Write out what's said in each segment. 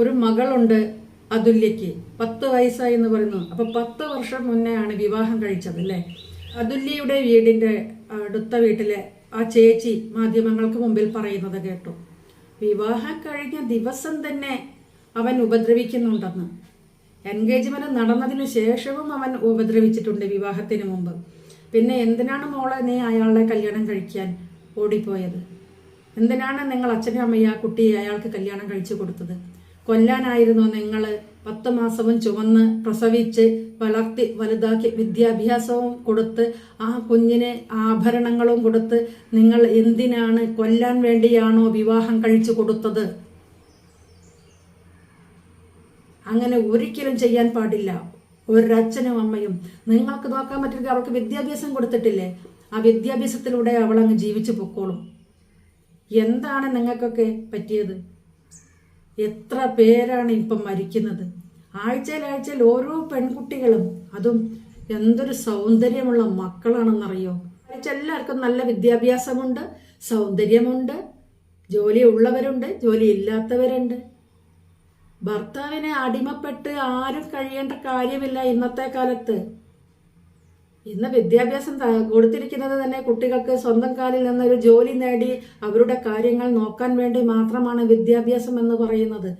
ഒരു മകളുണ്ട് അതുല്യക്ക് പത്ത് വയസ്സായി എന്ന് പറയുന്നു. അപ്പൊ പത്ത് വർഷം മുന്നേ ആണ് വിവാഹം കഴിച്ചത് അല്ലേ? അതുല്യയുടെ വീടിന്റെ അടുത്ത വീട്ടിലെ ആ ചേച്ചി മാധ്യമങ്ങൾക്ക് മുമ്പിൽ പറയുന്നത് കേട്ടു. വിവാഹം കഴിഞ്ഞ ദിവസം തന്നെ അവൻ ഉപദ്രവിക്കുന്നുണ്ടെന്ന്. എൻഗേജ്മെന്റ് നടന്നതിനു ശേഷവും അവൻ ഉപദ്രവിച്ചിട്ടുണ്ട് വിവാഹത്തിന് മുമ്പ്. പിന്നെ എന്തിനാണ് മോളെ നീ അയാളെ കല്യാണം കഴിക്കാൻ ഓടിപ്പോയത്? എന്തിനാണ് നിങ്ങൾ അച്ഛനും അമ്മയും ആ കുട്ടിയെ അയാൾക്ക് കല്യാണം കഴിച്ചു കൊടുത്തത്? കൊല്ലാനായിരുന്നു നിങ്ങൾ പത്ത് മാസവും ചുമന്ന് പ്രസവിച്ച് വളർത്തി വലുതാക്കി വിദ്യാഭ്യാസവും കൊടുത്ത് ആ കുഞ്ഞിന് ആഭരണങ്ങളും കൊടുത്ത് നിങ്ങൾ എന്തിനാണ് കൊല്ലാൻ വേണ്ടിയാണോ വിവാഹം കഴിച്ചു കൊടുത്തത്? അങ്ങനെ ഒരിക്കലും ചെയ്യാൻ പാടില്ല. ഒരച്ഛനും അമ്മയും. നിങ്ങൾക്ക് നോക്കാൻ പറ്റില്ല അവൾക്ക് വിദ്യാഭ്യാസം കൊടുത്തിട്ടില്ലേ? ആ വിദ്യാഭ്യാസത്തിലൂടെ അവൾ അങ്ങ് ജീവിച്ചു പൊക്കോളും. എന്താണ് നിങ്ങൾക്കൊക്കെ പറ്റിയത്? എത്ര പേരാണ് ഇപ്പം മരിക്കുന്നത്? ആഴ്ചയിൽ ഓരോ പെൺകുട്ടികളും അതും എന്തൊരു സൗന്ദര്യമുള്ള മക്കളാണെന്നറിയോ? എല്ലാവർക്കും നല്ല വിദ്യാഭ്യാസമുണ്ട് സൗന്ദര്യമുണ്ട് ജോലി ഉള്ളവരുണ്ട് ജോലി ഇല്ലാത്തവരുണ്ട്. ഭർത്താവിനെ അടിമപ്പെട്ട് ആരും കഴിയേണ്ട കാര്യമില്ല ഇന്നത്തെ കാലത്ത്. ഇന്ന് വിദ്യാഭ്യാസം കൊടുത്തിരിക്കുന്നത് തന്നെ കുട്ടികൾക്ക് സ്വന്തം കാലിൽ നിന്നൊരു ജോലി നേടി അവരുടെ കാര്യങ്ങൾ നോക്കാൻ വേണ്ടി മാത്രമാണ് വിദ്യാഭ്യാസം എന്ന് പറയുന്നത്.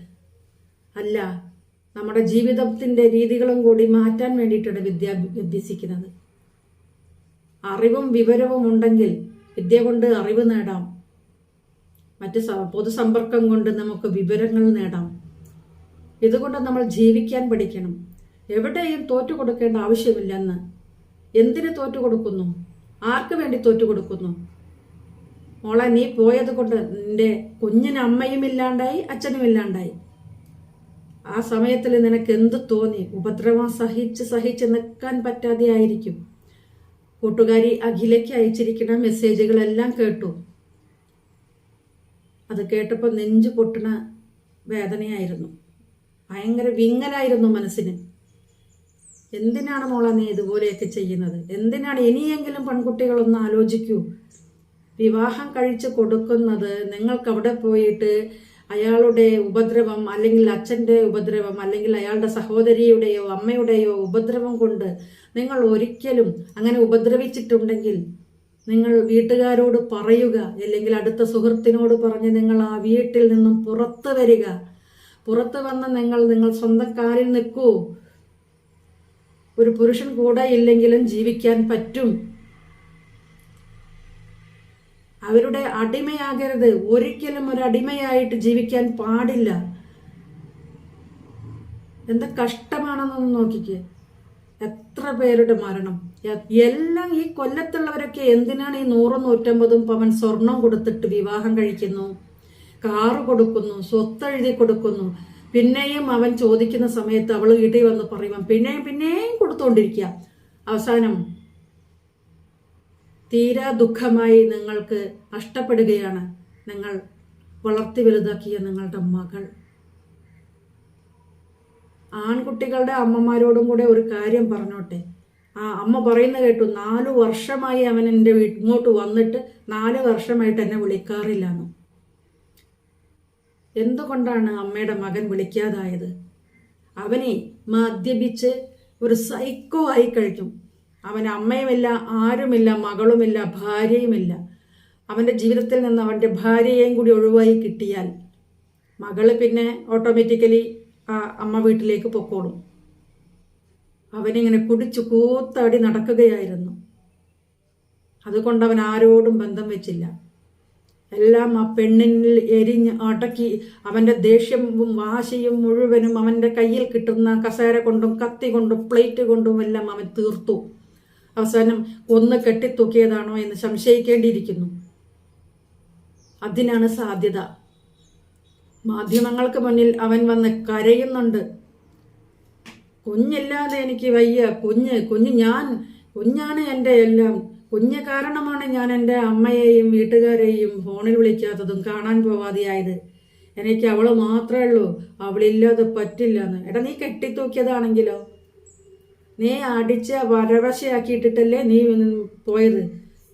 അല്ല നമ്മുടെ ജീവിതത്തിന്റെ രീതികളും കൂടി മാറ്റാൻ വേണ്ടിയിട്ടാണ് വിദ്യ അഭ്യസിക്കുന്നത് അറിവും വിവരവും ഉണ്ടെങ്കിൽ വിദ്യ കൊണ്ട് അറിവ് നേടാം. മറ്റ് പൊതുസമ്പർക്കം കൊണ്ട് നമുക്ക് വിവരങ്ങൾ നേടാം. ഇതുകൊണ്ട് നമ്മൾ ജീവിക്കാൻ പഠിക്കണം. എവിടെയും തോറ്റു കൊടുക്കേണ്ട ആവശ്യമില്ലെന്ന് എന്തിന് തോറ്റു കൊടുക്കുന്നു? ആർക്ക് വേണ്ടി തോറ്റു കൊടുക്കുന്നു? മോളെ നീ പോയത് കൊണ്ട് നിന്റെ കുഞ്ഞിന് അമ്മയും ഇല്ലാണ്ടായി അച്ഛനും ഇല്ലാണ്ടായി. ആ സമയത്തിൽ നിനക്ക് എന്ത് തോന്നി? ഉപദ്രവം സഹിച്ച് സഹിച്ച് നിൽക്കാൻ പറ്റാതെ ആയിരിക്കും കൂട്ടുകാരി അഖിലയ്ക്ക് അയച്ചിരിക്കുന്ന മെസ്സേജുകളെല്ലാം കേട്ടു. അത് കേട്ടപ്പോൾ നെഞ്ചു പൊട്ടണ വേദനയായിരുന്നു. ഭയങ്കര വിങ്ങലായിരുന്നു മനസ്സിന്. എന്തിനാണ് മോളെ നീ ഇതുപോലെയൊക്കെ ചെയ്യുന്നത്? എന്തിനാണ് ഇനിയെങ്കിലും പെൺകുട്ടികളൊന്ന് ആലോചിക്കൂ. വിവാഹം കഴിച്ച് കൊടുക്കുന്നത് നിങ്ങൾക്ക് അവിടെ പോയിട്ട് അയാളുടെ ഉപദ്രവം അല്ലെങ്കിൽ അച്ഛന്റെ ഉപദ്രവം അല്ലെങ്കിൽ അയാളുടെ സഹോദരിയുടെയോ അമ്മയുടെയോ ഉപദ്രവം കൊണ്ട് നിങ്ങൾ ഒരിക്കലും അങ്ങനെ ഉപദ്രവിച്ചിട്ടുണ്ടെങ്കിൽ നിങ്ങൾ വീട്ടുകാരോട് പറയുക അല്ലെങ്കിൽ അടുത്ത സുഹൃത്തിനോട് പറഞ്ഞ് നിങ്ങൾ ആ വീട്ടിൽ നിന്നും പുറത്തു വരിക. പുറത്തു വന്ന് നിങ്ങൾ നിങ്ങൾ സ്വന്തം കാലിൽ നിൽക്കൂ. ഒരു പുരുഷൻ കൂടെ ഇല്ലെങ്കിലും ജീവിക്കാൻ പറ്റും. അവരുടെ അടിമയാകരുത്. ഒരിക്കലും ഒരു അടിമയായിട്ട് ജീവിക്കാൻ പാടില്ല. എന്ത് കഷ്ടമാണെന്നൊന്ന് നോക്കിക്കേ. എത്ര പേരുടെ മരണം. എല്ലാം ഈ കൊല്ലത്തുള്ളവരൊക്കെ എന്തിനാണ് ഈ നൂറും നൂറ്റമ്പതും പവൻ സ്വർണം കൊടുത്തിട്ട് വിവാഹം കഴിക്കുന്നു? കാറ് കൊടുക്കുന്നു സ്വത്തെഴുതി കൊടുക്കുന്നു. പിന്നെയും അവൻ ചോദിക്കുന്ന സമയത്ത് അവൾ വീട്ടിൽ വന്ന് പറയുമ്പോൾ പിന്നെയും പിന്നെയും കൊടുത്തുകൊണ്ടിരിക്കുക അവസാനം തീരാ ദുഃഖമായി നിങ്ങൾക്ക് നഷ്ടപ്പെടുകയാണ്. നിങ്ങൾ വളർത്തി വലുതാക്കിയ നിങ്ങളുടെ മകൾ. ആൺകുട്ടികളുടെ അമ്മമാരോടും കൂടെ ഒരു കാര്യം പറഞ്ഞോട്ടെ. ആ അമ്മ പറയുന്ന കേട്ടു നാലു വർഷമായി അവൻ എന്റെ വീട്ടിങ്ങോട്ട് വന്നിട്ട് നാല് വർഷമായിട്ട് എന്നെ വിളിക്കാറില്ലെന്ന് എന്തുകൊണ്ടാണ് അമ്മയുടെ മകൻ വിളിക്കാതായത്? അവനെ മദ്യപിച്ച് ഒരു സൈക്കോ ആയി കഴിഞ്ഞു അവൻ അമ്മയുമില്ല ആരുമില്ല മകളുമില്ല ഭാര്യയുമില്ല. അവന്റെ ജീവിതത്തിൽ നിന്ന് അവന്റെ ഭാര്യയെയും കൂടി ഒഴിവായി കിട്ടിയാൽ മകൾ പിന്നെ ഓട്ടോമാറ്റിക്കലി ആ അമ്മ വീട്ടിലേക്ക് പൊക്കോളും. അവനിങ്ങനെ കുടിച്ചു കൂത്താടി നടക്കുകയായിരുന്നു. അതുകൊണ്ട് അവൻ ആരോടും ബന്ധം വെച്ചില്ല. എല്ലാം ആ പെണ്ണിനിൽ എരിഞ്ഞ് അടക്കി അവന്റെ ദേഷ്യവും വാശിയും മുഴുവനും അവന്റെ കയ്യിൽ കിട്ടുന്ന കസേര കൊണ്ടും കത്തി കൊണ്ടും പ്ലേറ്റ് കൊണ്ടും എല്ലാം അവൻ തീർത്തു. അവസാനം ഒന്ന് കെട്ടിത്തൂക്കിയതാണോ എന്ന് സംശയിക്കേണ്ടിയിരിക്കുന്നു. അതിനാണ് സാധ്യത. മാധ്യമങ്ങൾക്ക് മുന്നിൽ അവൻ വന്ന് കരയുന്നുണ്ട്. കുഞ്ഞില്ലാതെ എനിക്ക് വയ്യ. കുഞ്ഞ് കുഞ്ഞ് ഞാൻ കുഞ്ഞാണ് എന്റെ എല്ലാം. കുഞ്ഞ് കാരണമാണ് ഞാൻ എന്റെ അമ്മയെയും വീട്ടുകാരെയും ഫോണിൽ വിളിക്കാത്തതും കാണാൻ പോവാതെയായത്. എനിക്ക് അവൾ മാത്രമേ ഉള്ളൂ. അവളില്ലാതെ പറ്റില്ല എന്ന് എടാ നീ കെട്ടിത്തൂക്കിയതാണെങ്കിലോ? നീ അടിച്ച വരവശയാക്കിയിട്ടിട്ടല്ലേ നീ പോയത്?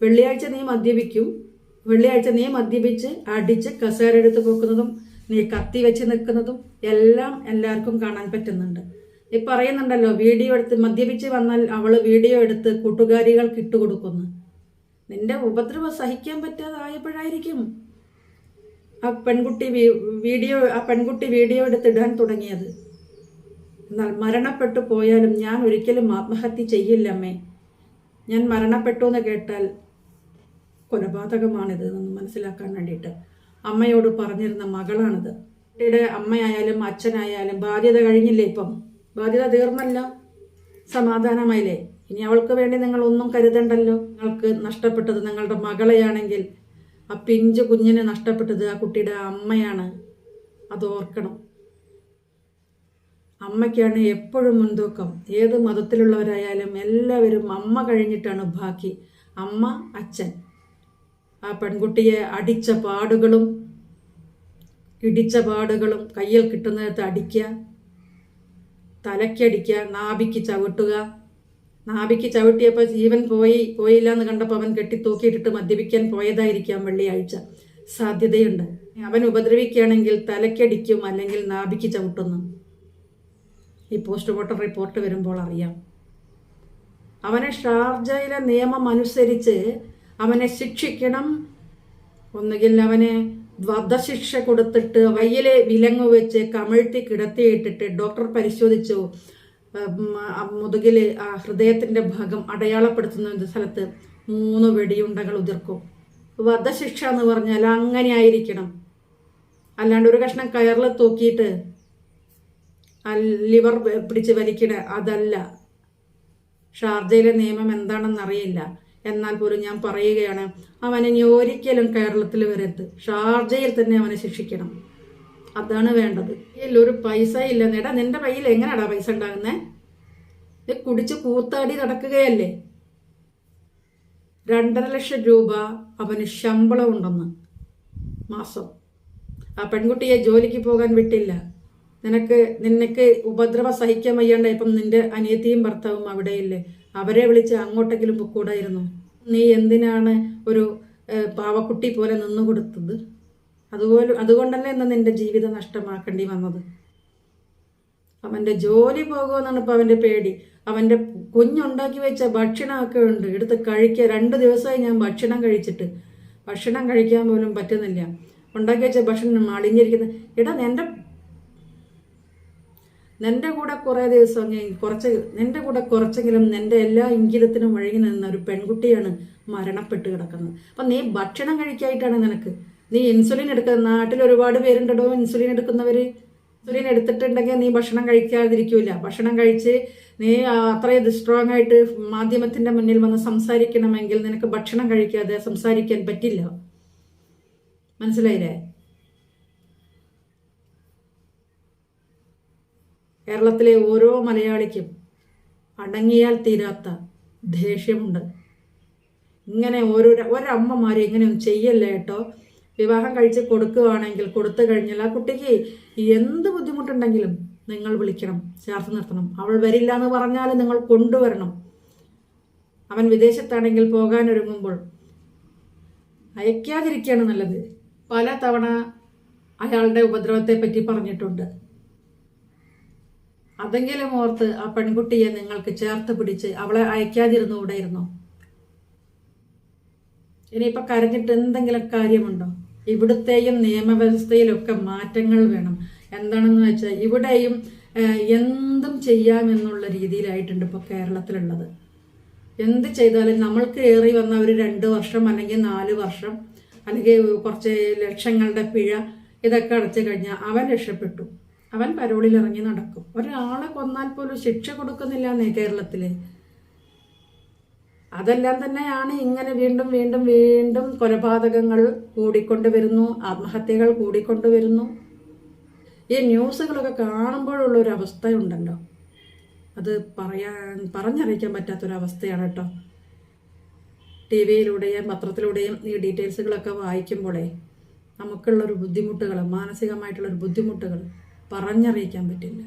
വെള്ളിയാഴ്ച നീ മദ്യപിക്കും. വെള്ളിയാഴ്ച നീ മദ്യപിച്ച് അടിച്ച് കസേര എടുത്ത് പൊക്കുന്നതും നീ കത്തി വെച്ച് നിൽക്കുന്നതും എല്ലാം എല്ലാവർക്കും കാണാൻ പറ്റുന്നുണ്ട്. ഈ പറയുന്നുണ്ടല്ലോ വീഡിയോ എടുത്ത് മദ്യപിച്ച് വന്നാൽ അവൾ വീഡിയോ എടുത്ത് കൂട്ടുകാരികൾക്ക് ഇട്ടുകൊടുക്കുന്നു നിന്റെ ഉപദ്രവം സഹിക്കാൻ പറ്റാതായപ്പോഴായിരിക്കും ആ പെൺകുട്ടി വീഡിയോ ആ പെൺകുട്ടി വീഡിയോ എടുത്തിടാൻ തുടങ്ങിയത്. എന്നാൽ മരണപ്പെട്ടു പോയാലും ഞാൻ ഒരിക്കലും ആത്മഹത്യ ചെയ്യില്ലമ്മേ ഞാൻ മരണപ്പെട്ടു എന്ന് കേട്ടാൽ കൊലപാതകമാണിത് എന്ന് മനസ്സിലാക്കാൻ വേണ്ടിയിട്ട് അമ്മയോട് പറഞ്ഞിരുന്ന മകളാണിത്. കുട്ടിയുടെ അമ്മയായാലും അച്ഛനായാലും ബാധ്യത കഴിഞ്ഞില്ലേ ഇപ്പം? ബാധ്യത തീർന്നല്ല. സമാധാനമായില്ലേ? ഇനി അവൾക്ക് വേണ്ടി നിങ്ങൾ ഒന്നും കരുതണ്ടല്ലോ. നിങ്ങൾക്ക് നഷ്ടപ്പെട്ടത് നിങ്ങളുടെ മകളെയാണെങ്കിൽ ആ പിഞ്ചു കുഞ്ഞിനെ നഷ്ടപ്പെട്ടത് ആ കുട്ടിയുടെ അമ്മയാണ്. അത് ഓർക്കണം. അമ്മയ്ക്കാണ് എപ്പോഴും മുൻതൂക്കം. ഏത് മതത്തിലുള്ളവരായാലും എല്ലാവരും അമ്മ കഴിഞ്ഞിട്ടാണ് ബാക്കി. അമ്മ അച്ഛൻ. ആ പെൺകുട്ടിയെ അടിച്ച പാടുകളും ഇടിച്ച പാടുകളും കയ്യിൽ കിട്ടുന്നിടത്ത് അടിക്കുക. തലയ്ക്കടിക്കുക നാഭിക്ക് ചവിട്ടുക. നാഭിക്ക് ചവിട്ടിയപ്പോൾ ജീവൻ പോയി പോയില്ല എന്ന് കണ്ടപ്പോൾ അവൻ കെട്ടിത്തൂക്കിയിട്ടിട്ട് മദ്യപിക്കാൻ പോയതായിരിക്കാം വെള്ളിയാഴ്ച. സാധ്യതയുണ്ട്. അവൻ ഉപദ്രവിക്കുകയാണെങ്കിൽ തലയ്ക്കടിക്കും അല്ലെങ്കിൽ നാഭിക്ക് ചവിട്ടുന്നു. ഈ പോസ്റ്റ്മോർട്ടം റിപ്പോർട്ട് വരുമ്പോൾ അറിയാം. അവനെ ഷാർജയിലെ നിയമം അനുസരിച്ച് അവനെ ശിക്ഷിക്കണം. ഒന്നുകിൽ അവനെ വധശിക്ഷ കൊടുത്തിട്ട് വയ്യലെ വിലങ്ങ് വെച്ച് കമഴ്ത്തി കിടത്തിയിട്ടിട്ട് ഡോക്ടർ പരിശോധിച്ചു. ആ ഹൃദയത്തിന്റെ ഭാഗം അടയാളപ്പെടുത്തുന്ന സ്ഥലത്ത് മൂന്ന് വെടിയുണ്ടകൾ ഉതിർക്കും. വധശിക്ഷ എന്ന് പറഞ്ഞാൽ അങ്ങനെ ആയിരിക്കണം. അല്ലാണ്ട് ഒരു കഷ്ണം കയറിൽ തൂക്കിയിട്ട് ലിവർ പിടിച്ച് വലിക്കണ അതല്ല. ഷാർജയിലെ നിയമം എന്താണെന്ന് അറിയില്ല എന്നാൽ പോലും ഞാൻ പറയുകയാണ് അവനെ ഇനി ഒരിക്കലും കേരളത്തിൽ വരരുത്. ഷാർജയിൽ തന്നെ അവനെ ശിക്ഷിക്കണം. അതാണ് വേണ്ടത്. ഇല്ല ഒരു പൈസ ഇല്ല. നേടാ നിന്റെ കയ്യിൽ എങ്ങനെയാടാ പൈസ ഉണ്ടാകുന്നേ? ഇത് കുടിച്ച് കൂത്താടി നടക്കുകയല്ലേ? രണ്ടര ലക്ഷം രൂപ അവന് ശമ്പളം ഉണ്ടെന്ന്. മാസം. ആ പെൺകുട്ടിയെ ജോലിക്ക് പോകാൻ വിട്ടില്ല. നിനക്ക് നിനക്ക് ഉപദ്രവ സഹിക്കാൻ വയ്യാണ്ട ഇപ്പം നിന്റെ അനിയത്തിയും ഭർത്താവും അവിടെയില്ലേ? അവരെ വിളിച്ച് അങ്ങോട്ടെങ്കിലും പൊക്കൂടായിരുന്നു. നീ എന്തിനാണ് ഒരു പാവക്കുട്ടി പോലെ നിന്നു കൊടുത്തത്? അതുപോലെ അതുകൊണ്ടല്ലേ ഇന്ന് നിന്റെ ജീവിതം നഷ്ടമാക്കേണ്ടി വന്നത്? അവന്റെ ജോലി പോകുമെന്നാണ് ഇപ്പോൾ അവന്റെ പേടി. അവന്റെ കുഞ്ഞുണ്ടാക്കി വെച്ച ഭക്ഷണമൊക്കെ ഉണ്ട്. എടുത്ത് കഴിക്കുക. രണ്ട് ദിവസമായി ഞാൻ ഭക്ഷണം കഴിച്ചിട്ട്. ഭക്ഷണം കഴിക്കാൻ പോലും പറ്റുന്നില്ല. ഉണ്ടാക്കി വെച്ച ഭക്ഷണം അളിഞ്ഞിരിക്കുന്നത് എടാ നിന്റെ നിന്റെ കൂടെ കുറേ ദിവസം കുറച്ച് നിന്റെ കൂടെ കുറച്ചെങ്കിലും നിന്റെ എല്ലാ ഇംഗിതത്തിനും വഴങ്ങി നിന്ന ഒരു പെൺകുട്ടിയാണ് മരണപ്പെട്ട് കിടക്കുന്നത്. അപ്പം നീ ഭക്ഷണം കഴിക്കായിട്ടാണ് നിനക്ക്. നീ ഇൻസുലിൻ എടുക്കുന്ന നാട്ടിൽ ഒരുപാട് പേരുണ്ടോ ഇൻസുലിൻ എടുക്കുന്നവര്? ഇൻസുലിൻ എടുത്തിട്ടുണ്ടെങ്കിൽ നീ ഭക്ഷണം കഴിക്കാതിരിക്കൂല. ഭക്ഷണം കഴിച്ച് നീ അത്രയും സ്ട്രോങ് ആയിട്ട് മാധ്യമത്തിന്റെ മുന്നിൽ വന്ന് സംസാരിക്കണമെങ്കിൽ നിനക്ക് ഭക്ഷണം കഴിക്കാതെ സംസാരിക്കാൻ പറ്റില്ല. മനസ്സിലായില്ലേ? കേരളത്തിലെ ഓരോ മലയാളിക്കും അടങ്ങിയാൽ തീരാത്ത ദേഷ്യമുണ്ട്. ഇങ്ങനെ ഓരോ ഒരമ്മമാരെ ഇങ്ങനെയൊന്നും ചെയ്യല്ലേ കേട്ടോ? വിവാഹം കഴിച്ച് കൊടുക്കുകയാണെങ്കിൽ കൊടുത്തു കഴിഞ്ഞാൽ ആ കുട്ടിക്ക് എന്ത് ബുദ്ധിമുട്ടുണ്ടെങ്കിലും നിങ്ങൾ വിളിക്കണം ചേർത്ത് നിർത്തണം. അവൾ വരില്ല എന്ന് പറഞ്ഞാൽ നിങ്ങൾ കൊണ്ടുവരണം. അവൻ വിദേശത്താണെങ്കിൽ പോകാനൊരുങ്ങുമ്പോൾ അയക്കാതിരിക്കുകയാണ് നല്ലത്. പല തവണ അയാളുടെ ഉപദ്രവത്തെ പറ്റി പറഞ്ഞിട്ടുണ്ട്. അതെങ്കിലും ഓർത്ത് ആ പെൺകുട്ടിയെ നിങ്ങൾക്ക് ചേർത്ത് പിടിച്ച് അവളെ അയക്കാതിരുന്നു അയക്കാതിരുന്നുകൂടായിരുന്നോ ഇനിയിപ്പൊ കരഞ്ഞിട്ട് എന്തെങ്കിലും കാര്യമുണ്ടോ? ഇവിടുത്തെയും നിയമവ്യവസ്ഥയിലൊക്കെ മാറ്റങ്ങൾ വേണം. എന്താണെന്ന് വെച്ചാൽ ഇവിടെയും എന്തും ചെയ്യാമെന്നുള്ള രീതിയിലായിട്ടുണ്ട് ഇപ്പോൾ കേരളത്തിലുള്ളത്. എന്ത് ചെയ്താലും നമ്മൾക്ക് ഏറി വന്ന ഒരു രണ്ട് വർഷം അല്ലെങ്കിൽ നാല് വർഷം അല്ലെങ്കിൽ കുറച്ച് ലക്ഷങ്ങളുടെ പിഴ ഇതൊക്കെ അടച്ചു കഴിഞ്ഞാൽ അവൻ രക്ഷപ്പെട്ടു. അവൻ പരോളിൽ ഇറങ്ങി നടക്കും. ഒരാളെ കൊന്നാൽ പോലും ശിക്ഷ കൊടുക്കുന്നില്ല എന്നേ കേരളത്തിൽ അതെല്ലാം തന്നെയാണ് ഇങ്ങനെ വീണ്ടും വീണ്ടും വീണ്ടും കൊലപാതകങ്ങൾ കൂടിക്കൊണ്ട് വരുന്നു ആത്മഹത്യകൾ കൂടിക്കൊണ്ട് വരുന്നു. ഈ ന്യൂസുകളൊക്കെ കാണുമ്പോഴുള്ള ഒരു അവസ്ഥയുണ്ടല്ലോ അത് പറയാൻ പറഞ്ഞറിയിക്കാൻ പറ്റാത്തൊരവസ്ഥയാണ് കേട്ടോ. ടി വിയിലൂടെയും പത്രത്തിലൂടെയും ഈ ഡീറ്റെയിൽസുകളൊക്കെ വായിക്കുമ്പോഴേ നമുക്കുള്ളൊരു ബുദ്ധിമുട്ടുകൾ മാനസികമായിട്ടുള്ളൊരു ബുദ്ധിമുട്ടുകൾ പറഞ്ഞറിയിക്കാൻ പറ്റില്ല.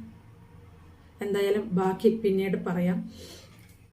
എന്തായാലും ബാക്കി പിന്നീട് പറയാം.